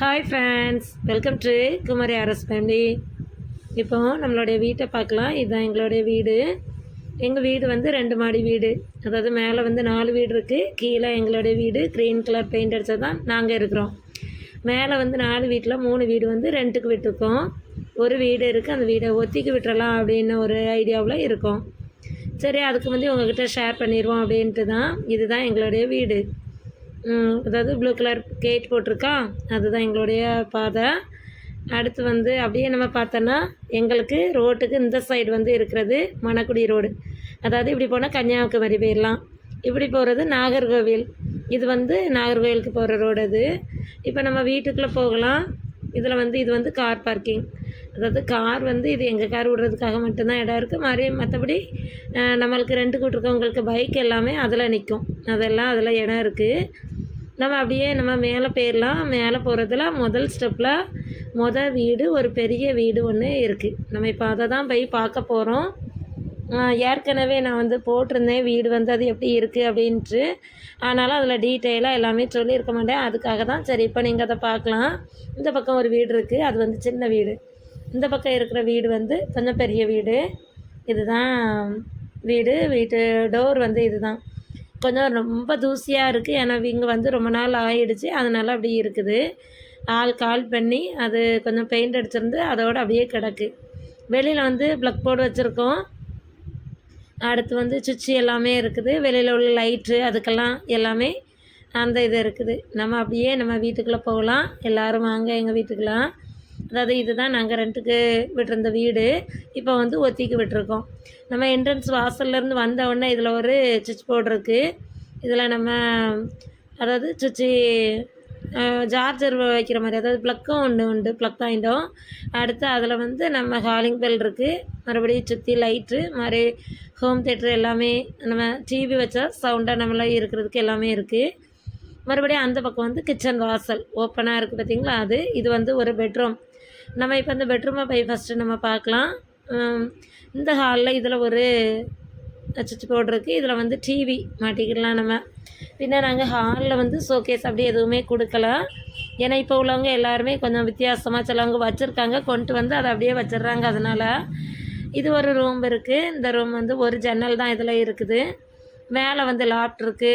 Hi friends welcome to Kumari Aras family இப்போ நம்மளுடைய வீட்டை பார்க்கலாம். இதுதான் எங்களுடைய வீடு. எங்கள் வீடு வந்து ரெண்டு மாடி வீடு. அதாவது மேலே வந்து நாலு வீடு இருக்குது கீழே எங்களுடைய வீடு. க்ரீன் கலர் பெயிண்ட் அடித்தது தான் நாங்கள் இருக்கிறோம். மேலே வந்து நாலு வீட்டில் மூணு வீடு வந்து ரெண்ட்டுக்கு விட்டுருக்கோம். ஒரு வீடு இருக்குது அந்த வீடை ஒத்திக்கு விட்டுறலாம் அப்படின்னு ஒரு ஐடியாவில் இருக்கோம். சரி அதுக்கு வந்து உங்ககிட்ட ஷேர் பண்ணிடுவோம் அப்படின்ட்டு தான் இதுதான் எங்களுடைய வீடு. அதாவது ப்ளூ கலர் கேட் போட்டிருக்கா? அதுதான் எங்களுடைய பாதை. அடுத்து வந்து அப்படியே நம்ம பார்த்தோன்னா எங்களுக்கு ரோட்டுக்கு இந்த சைடு வந்து இருக்கிறது மணக்குடி ரோடு. அதாவது இப்படி போனால் கன்னியாகுமரி போயிடலாம் இப்படி போகிறது நாகர்கோவில். இது வந்து நாகர்கோவிலுக்கு போகிற ரோடு அது. இப்போ நம்ம வீட்டுக்குள்ளே போகலாம். இதில் வந்து இது வந்து கார் பார்க்கிங் அதாவது கார் வந்து இது எங்கள் கார் விடுறதுக்காக மட்டும்தான் இடம் இருக்குது மாதிரி மற்றபடி நம்மளுக்கு ரெண்டுக்கு விட்ருக்கவங்களுக்கு பைக் எல்லாமே அதில் நிற்கும் அதெல்லாம் அதில் இடம் இருக்குது நம்ம அப்படியே நம்ம மேலே போயிடலாம் மேலே போகிறதுல முதல் ஸ்டெப்பில் மொதல் வீடு ஒரு பெரிய வீடு ஒன்று இருக்குது நம்ம இப்போ அதை தான் போய் பார்க்க போகிறோம் ஏற்கனவே நான் வந்து போட்டிருந்தேன். வீடு வந்து அது எப்படி இருக்குது அப்படின்ட்டு. ஆனாலும் அதில் டீட்டெயிலாக எல்லாமே சொல்லியிருக்க மாட்டேன். அதுக்காக தான் சரி இப்போ நீங்கள் அதை பார்க்கலாம். இந்த பக்கம் ஒரு வீடு இருக்குது அது வந்து சின்ன வீடு. இந்த பக்கம் இருக்கிற வீடு வந்து கொஞ்சம் பெரிய வீடு. இதுதான் வீடு. வீட்டு டோர் வந்து இதுதான். கொஞ்சம் ரொம்ப தூசியாக இருக்குது ஏன்னா இங்கே வந்து ரொம்ப நாள் ஆயிடுச்சு. அதனால் அப்படி இருக்குது. ஆள் கால் பண்ணி அது கொஞ்சம் பெயிண்ட் அடிச்சிருந்து அதோட அப்படியே கிடக்கு. வெளியில் வந்து ப்ளக் போர்டு வச்சுருக்கோம். அடுத்து வந்து சுவிட்சு எல்லாமே இருக்குது. வெளியில் உள்ள லைட்டு அதுக்கெல்லாம் எல்லாமே அந்த இது இருக்குது. நம்ம அப்படியே நம்ம வீட்டுக்குள்ளே போகலாம். எல்லோரும் வாங்க எங்கள் வீட்டுக்கெலாம் அதாவது இதுதான் நாங்கள் ரெண்ட்டுக்கு விட்டுருந்த வீடு. இப்போ வந்து ஒத்திக்கு விட்டுருக்கோம். நம்ம என்ட்ரன்ஸ் வாசல்லேருந்து வந்தவுடனே இதில் ஒரு சுவிட்ச் போர்டு இருக்குது இதில் நம்ம அதாவது சுவிட்சு சார்ஜர் வைக்கிற மாதிரி அதாவது ப்ளக்கும் ஒன்று உண்டு ப்ளக் பாயிண்ட்டும் அடுத்து அதில் வந்து நம்ம ஹாலிங் பெல் இருக்குது மறுபடியும் சுற்றி லைட்ரு மாதிரி ஹோம் தேட்ரு எல்லாமே நம்ம டிவி வச்சா சவுண்டாக நம்மளாம் இருக்கிறதுக்கு எல்லாமே இருக்குது மறுபடியும் அந்த பக்கம் வந்து கிச்சன் வாசல். ஓப்பனாக இருக்குது பார்த்தீங்களா அது இது வந்து ஒரு பெட்ரூம் நம்ம இப்போ இந்த பெட்ரூமை போய் ஃபஸ்ட்டு நம்ம பார்க்கலாம். இந்த ஹாலில் இதில் ஒரு சுவிட்ச் போர்டு இருக்குது இதில் வந்து டிவி மாட்டிக்கலாம் நம்ம. பின்ன நாங்கள் ஹாலில் வந்து ஷோகேஸ் அப்படி எதுவுமே கொடுக்கல. ஏன்னா இப்போ உள்ளவங்க எல்லாருமே கொஞ்சம் வித்தியாசமாக சிலவங்க வச்சுருக்காங்க. கொண்டு வந்து அதை அப்படியே வச்சிடுறாங்க அதனால். இது ஒரு ரூம் இருக்குது இந்த ரூம் வந்து ஒரு ஜன்னல் தான் இதில் இருக்குது. மேலே வந்து லாப்ட் இருக்குது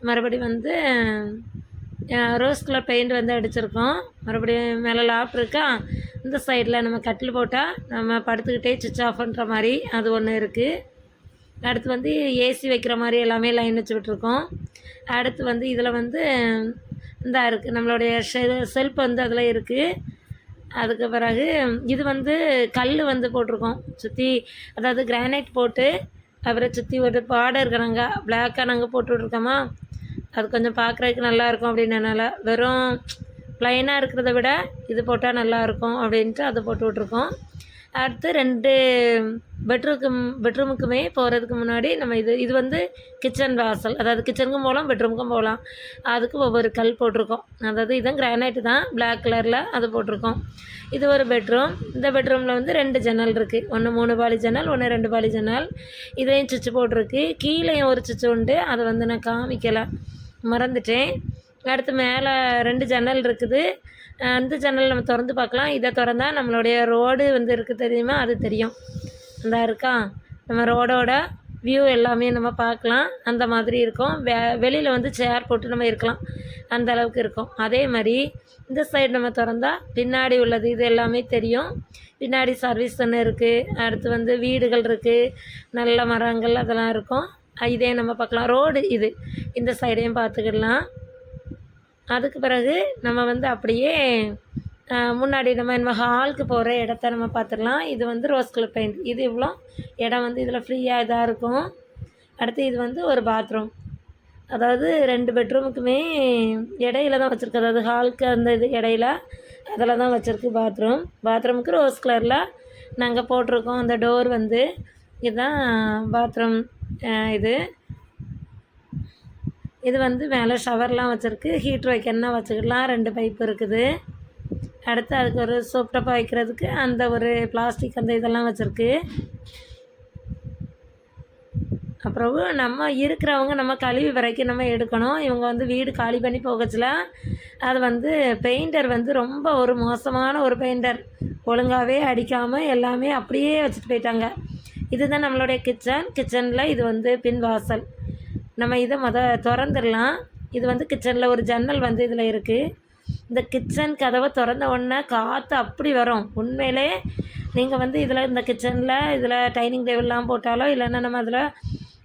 மறுபடி வந்து ரோஸ் கலர் பெயிண்ட் வந்து அடிச்சிருக்கோம். மறுபடியும் மேலே லாப் இருக்கா? இந்த சைடில் நம்ம கட்டில் போட்டால் நம்ம படுத்துக்கிட்டே சுவிட்ச் ஆஃப் பண்ணுற மாதிரி அது ஒன்று இருக்குது அடுத்து வந்து ஏசி வைக்கிற மாதிரி எல்லாமே லைன் வச்சு விட்ருக்கோம் அடுத்து வந்து இதில் வந்து இந்த இருக்குது நம்மளுடைய ஷெல் செல்ஃப் வந்து அதில் இருக்குது அதுக்கு பிறகு இது வந்து கல் வந்து போட்டிருக்கோம். சுற்றி அதாவது கிரானைட் போட்டு அப்புறம் சுற்றி ஒரு பார்டர் இருக்கிறாங்க பிளாக்காக நாங்கள் போட்டு விட்ருக்கோமா அது கொஞ்சம் பார்க்குறதுக்கு நல்லாயிருக்கும் அப்படின்னு அப்படின்றனால வெறும் ப்ளைனாக இருக்கிறத விட இது போட்டால் நல்லாயிருக்கும் அப்படின்ட்டு அதை போட்டு விட்ருக்கோம் அடுத்து ரெண்டு பெட்ரூக்கு பெட்ரூமுக்குமே போகிறதுக்கு முன்னாடி நம்ம இது இது வந்து கிச்சன் வாசல். அதாவது கிச்சனுக்கும் போகலாம் பெட்ரூமுக்கும் போகலாம் அதுக்கு ஒவ்வொரு கல் போட்டிருக்கோம். அதாவது இதுதான் கிரானைட்டு தான் பிளாக் கலரில் அது போட்டிருக்கோம். இது ஒரு பெட்ரூம் இந்த பெட்ரூமில் வந்து ரெண்டு ஜன்னல் இருக்குது ஒன்று மூணு பாலி ஜன்னல் ஒன்று ரெண்டு பாலி ஜன்னல். இதையும் சுவிட்ச் போட்டிருக்கு. கீழேயும் ஒரு சுவிட்ச் உண்டு. அதை வந்து நான் காமிக்கலை. மறந்துட்டேன். அடுத்து மேலே ரெண்டு ஜன்னல் இருக்குது. அந்த ஜன்னல் நம்ம திறந்து பார்க்கலாம். இதை திறந்தா நம்மளுடைய ரோடு வந்து இருக்குது தெரியுமா? அது தெரியும். அந்த இருக்கா? நம்ம ரோடோட வியூ எல்லாமே நம்ம பார்க்கலாம். அந்த மாதிரி இருக்கும். வெ வெளியில் வந்து சேர் போட்டு நம்ம இருக்கலாம். அந்த அளவுக்கு இருக்கும். அதே மாதிரி இந்த சைடு நம்ம திறந்தா பின்னாடி உள்ளது இது எல்லாமே தெரியும். பின்னாடி சர்வீஸ் ஒன்று இருக்குது அடுத்து வந்து வீடுகள் இருக்குது நல்ல மரங்கள் அதெல்லாம் இருக்கும். இதே நம்ம பார்க்கலாம். ரோடு இது. இந்த சைடையும் பார்த்துக்கிடலாம் அதுக்கு பிறகு நம்ம வந்து அப்படியே முன்னாடி நம்ம நம்ம ஹாலுக்கு போகிற இடத்த நம்ம பார்த்துடலாம். இது வந்து ரோஸ் கலர் பெயிண்ட் இது இவ்வளோ இடம் வந்து இதில் ஃப்ரீயாக இதாக இருக்கும். அடுத்து இது வந்து ஒரு பாத்ரூம் அதாவது ரெண்டு பெட்ரூமுக்குமே இடையில தான் வச்சுருக்கு. அதாவது ஹாலுக்கு அந்த இது இடையில அதில் தான் வச்சுருக்கு பாத்ரூம் பாத்ரூமுக்கு ரோஸ் கலரில் நாங்கள் போட்டிருக்கோம். அந்த டோர் வந்து இதுதான் பாத்ரூம் இது. இது வந்து மேலே ஷவர்லாம் வச்சுருக்கு ஹீட்ரு வைக்கணும்னா வச்சுக்கலாம் ரெண்டு பைப் இருக்குது. அடுத்து அதுக்கு ஒரு சோப் டப்பா வைக்கிறதுக்கு அந்த ஒரு பிளாஸ்டிக் அந்த இதெல்லாம் வச்சுருக்கு. அப்புறம் நம்ம இருக்கிறவங்க நம்ம கழிவு வரைக்கும் நம்ம எடுக்கணும். இவங்க வந்து வீடு காலி பண்ணி போகச்சுல. அது வந்து பெயிண்டர் வந்து ரொம்ப ஒரு மோசமான ஒரு பெயிண்டர் ஒழுங்காகவே அடிக்காமல் எல்லாமே அப்படியே வச்சுட்டு போயிட்டாங்க. இதுதான் நம்மளுடைய கிச்சன் கிச்சனில் இது வந்து பின் வாசல் நம்ம இதை மொத திறந்துடலாம். இது வந்து கிச்சனில் ஒரு ஜன்னல் வந்து இதில் இருக்குது இந்த கிச்சன் கதவை திறந்த உடனே காற்று அப்படி வரும். உண்மையிலே நீங்கள் வந்து இதில் இந்த கிச்சனில் இதில் டைனிங் டேபிள்லாம் போட்டாலோ இல்லைன்னா நம்ம அதில்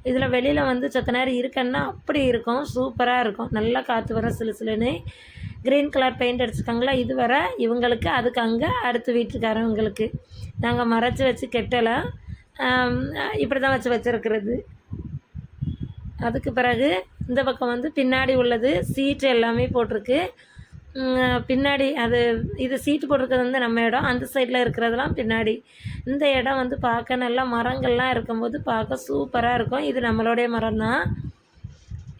இதில் வெளியில் வந்து சொத்த நேரம் இருக்கன்னா அப்படி இருக்கும். சூப்பராக இருக்கும். நல்லா காற்று வரும் சிலு சிலுன்னு. க்ரீன் கலர் பெயிண்ட் அடிச்சுக்காங்களா இது வர இவங்களுக்கு அதுக்கு அங்கே அடுத்த வீட்டுக்காரவங்களுக்கு நாங்கள் மறைச்சி வச்சு கெட்டலை இப்படி தான் வச்சு வச்சுருக்கிறது. அதுக்கு பிறகு இந்த பக்கம் வந்து பின்னாடி உள்ளது சீட்டு எல்லாமே போட்டிருக்கு. பின்னாடி அது இது சீட்டு போட்டிருக்கிறது வந்து நம்ம இடம். அந்த சைடில் இருக்கிறதெல்லாம் பின்னாடி. இந்த இடம் வந்து பார்க்க நல்லா மரங்கள்லாம் இருக்கும்போது பார்க்க சூப்பராக இருக்கும். இது நம்மளுடைய மரம் தான்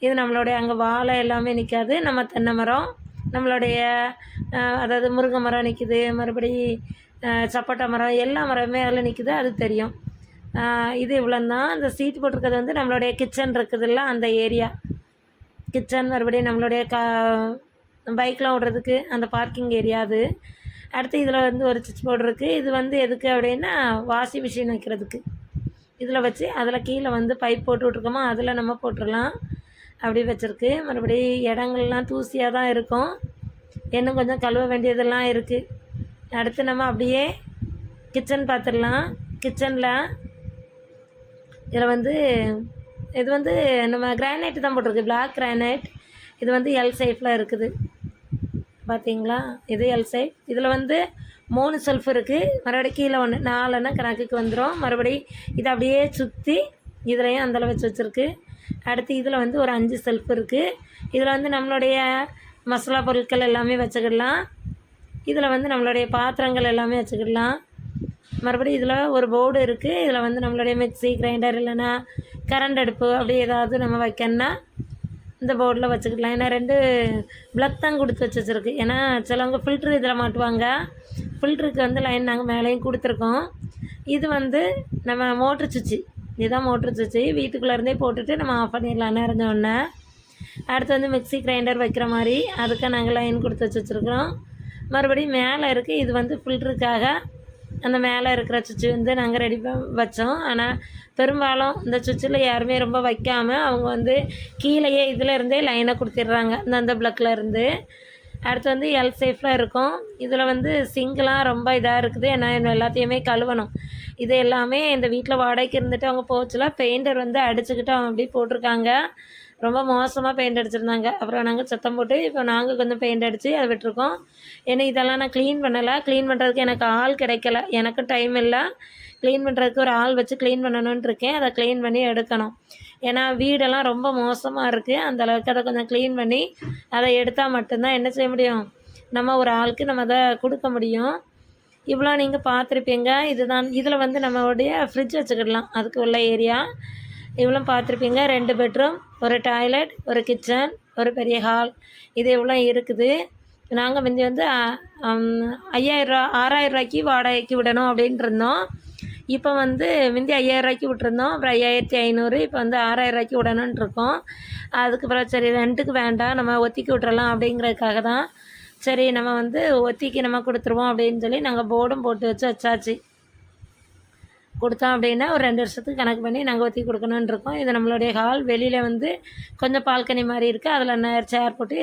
இது நம்மளுடைய அங்கே வாழை எல்லாமே நிற்காது நம்ம தென்னை மரம் நம்மளுடைய அதாவது முருங்கை மரம் நிற்கிது மறுபடி சப்போட்டா மரம் எல்லா மரமே அதில் நிற்கிது அது தெரியும். இது இவ்வளோ தான் சீட் போட்டிருக்கிறது வந்து நம்மளுடைய கிச்சன் இருக்குதுல்ல அந்த ஏரியா கிச்சன் மறுபடியும் நம்மளுடைய கா பைக்லாம் ஓடுறதுக்கு அந்த பார்க்கிங் ஏரியா அது. அடுத்து இதில் வந்து ஒரு சுவிட்ச் போர்டு இருக்குது இது வந்து எதுக்கு அப்படின்னா வாஷிங் மிஷின் வைக்கிறதுக்கு. இதில் வச்சு அதில் கீழே வந்து பைப் போட்டு விட்ருக்கோமோ அதில் நம்ம போட்டுடலாம். அப்படி வச்சுருக்கு. மறுபடி இடங்கள்லாம் தூசியாக தான் இருக்கும். இன்னும் கொஞ்சம் கழுவ வேண்டியதெல்லாம் இருக்குது அடுத்து நம்ம அப்படியே கிச்சன் பார்த்துடலாம். கிச்சனில் இதில் வந்து இது வந்து நம்ம கிரானைட் தான் போட்டிருக்கு. பிளாக் கிரானைட் இது வந்து எல் சைஃபில் இருக்குது. பார்த்தீங்களா இது எல் சைஃப் இதில் வந்து மூணு செல்ஃப் இருக்குது மறுபடியும் கீழே ஒன்று நாலுன்னா கணக்குக்கு வந்துடும் மறுபடி இதை அப்படியே சுற்றி இதுலேயும் அந்தளவு வச்சு வச்சுருக்கு. அடுத்து இதில் வந்து ஒரு அஞ்சு செல்ஃப் இருக்குது இதில் வந்து நம்மளுடைய மசாலா பொருட்கள் எல்லாமே வச்சுக்கிடலாம். இதில் வந்து நம்மளுடைய பாத்திரங்கள் எல்லாமே வச்சுக்கிடலாம். மறுபடியும் இதில் ஒரு போர்டு இருக்குது இதில் வந்து நம்மளுடைய மிக்ஸி கிரைண்டர் இல்லைன்னா கரண்ட் அடுப்பு அப்படி ஏதாவது நம்ம வைக்கணும்னா இந்த போர்டில் வச்சுக்கலாம். ஏன்னா ரெண்டு ப்ளக் தான் கொடுத்து வச்சு வச்சுருக்கு. ஏன்னா சிலவங்க ஃபில்ட்ரு இதில் மாட்டுவாங்க. ஃபில்ட்ருக்கு வந்து லைன் நாங்கள் மேலேயும் கொடுத்துருக்கோம். இது வந்து நம்ம மோட்ரு சுவிட்சு. இதுதான் மோட்ரு சுவிட்சு. வீட்டுக்குள்ளே இருந்தே போட்டுட்டு நம்ம ஆஃப் பண்ணிடலாம். நிறைஞ்ச அடுத்து வந்து மிக்ஸி கிரைண்டர் வைக்கிற மாதிரி. அதுக்கு நாங்கள் லைன் கொடுத்து வச்சு வச்சுருக்குறோம். மறுபடியும் மேலே இருக்குது இது வந்து ஃபில்ட்ருக்காக அந்த மேலே இருக்கிற சுவிட்சு வந்து நாங்கள் ரெடி வச்சோம். ஆனால் பெரும்பாலும் இந்த சுவிட்சில் யாருமே ரொம்ப வைக்காமல் அவங்க வந்து கீழேயே இதில் இருந்தே லைனை கொடுத்துட்றாங்க. இந்த அந்த இருந்து. அடுத்து வந்து எல் சேஃபில் இருக்கும். இதில் வந்து சிங்கெலாம் ரொம்ப இதாக இருக்குது. ஏன்னா எல்லாத்தையுமே கழுவணும். இது எல்லாமே இந்த வீட்டில் வாடகைக்கு இருந்துட்டு அவங்க போச்சுல பெயிண்டர் வந்து அடிச்சுக்கிட்டு அவங்க அப்படி போட்டிருக்காங்க. ரொம்ப மோசமாக பெயிண்ட் அடிச்சிருந்தாங்க. அப்புறம் நாங்கள் சத்தம் போட்டு இப்போ நாங்கள் கொஞ்சம் பெயிண்ட் அடித்து அதை விட்டுருக்கோம். ஏன்னா இதெல்லாம் நான் க்ளீன் பண்ணலை. க்ளீன் பண்ணுறதுக்கு எனக்கு ஆள் கிடைக்கல. எனக்கும் டைம் இல்லை. க்ளீன் பண்ணுறதுக்கு ஒரு ஆள் வச்சு க்ளீன் பண்ணணும்னு இருக்கேன். அதை க்ளீன் பண்ணி எடுக்கணும். ஏன்னா வீடெல்லாம் ரொம்ப மோசமாக இருக்குது அந்தளவுக்கு அதை கொஞ்சம் க்ளீன் பண்ணி அதை எடுத்தால் மட்டும்தான் என்ன செய்ய முடியும்? நம்ம ஒரு ஆளுக்கு நம்ம அதை கொடுக்க முடியும். இவ்வளோ நீங்கள் பார்த்துருப்பீங்க. இதுதான் இதில் வந்து நம்மளுடைய ஃப்ரிட்ஜ் வச்சுக்கிடலாம். அதுக்கு உள்ள ஏரியா இவ்வளோ பார்த்துருப்பீங்க. ரெண்டு பெட்ரூம் ஒரு டாய்லெட் ஒரு கிச்சன் ஒரு பெரிய ஹால் இது இவ்வளோ இருக்குது. நாங்கள் முந்தி வந்து ஐயாயிரரூவா ஆறாயிரம் வாடகைக்கு விடணும் அப்படின்ட்டு இருந்தோம். இப்போ வந்து முந்தி ஐயாயிரரூவாய்க்கு விட்டுருந்தோம். அப்புறம் ஐயாயிரத்தி ஐநூறு இப்போ வந்து ஆறாயிரம் ரூபாய்க்கு விடணுன்ட்டு இருக்கோம். சரி ரெண்ட்டுக்கு வேண்டாம். நம்ம ஒத்திக்கி விட்றலாம் அப்படிங்கிறதுக்காக தான். சரி நம்ம வந்து ஒத்திக்கு நம்ம கொடுத்துருவோம் அப்படின்னு சொல்லி நாங்கள் போர்டும் போட்டு வச்சு வச்சாச்சு. கொடுத்தோம் அப்படின்னா ஒரு ரெண்டு வருஷத்துக்கு கணக்கு பண்ணி நாங்கள் ஒத்தி கொடுக்கணுன்னு இருக்கோம். இது நம்மளுடைய ஹால் வெளியில் வந்து கொஞ்சம் பால்கனி மாதிரி இருக்குது அதில் சேர் போட்டு